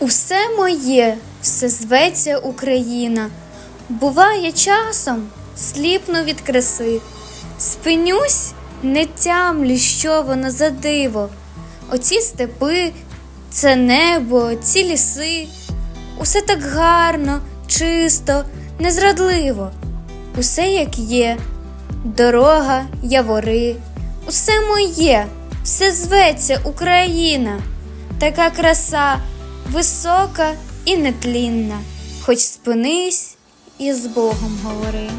Усе моє, все зветься Україна. Буває часом, сліпну від краси. Спинюсь, не тямлю, що воно за диво. Оці степи, це небо, ці ліси. Усе так гарно, чисто, незрадливо. Усе як є, дорога, явори, усе моє, все зветься Україна, така краса, висока і нетлінна, хоч спинись і з Богом говори.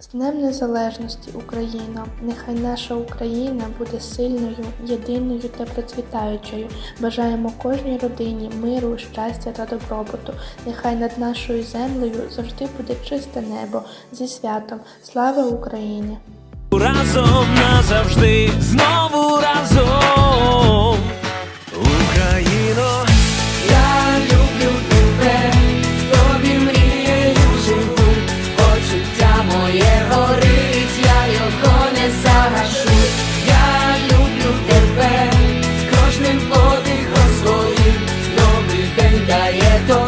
З Днем Незалежності Україна, нехай наша Україна буде сильною, єдиною та процвітаючою. Бажаємо кожній родині миру, щастя та добробуту. Нехай над нашою землею завжди буде чисте небо зі святом. Слава Україні! Разом назавжди, знову разом. парашут, я люблю тебе, з кожним подихом своїм добрий день дає то.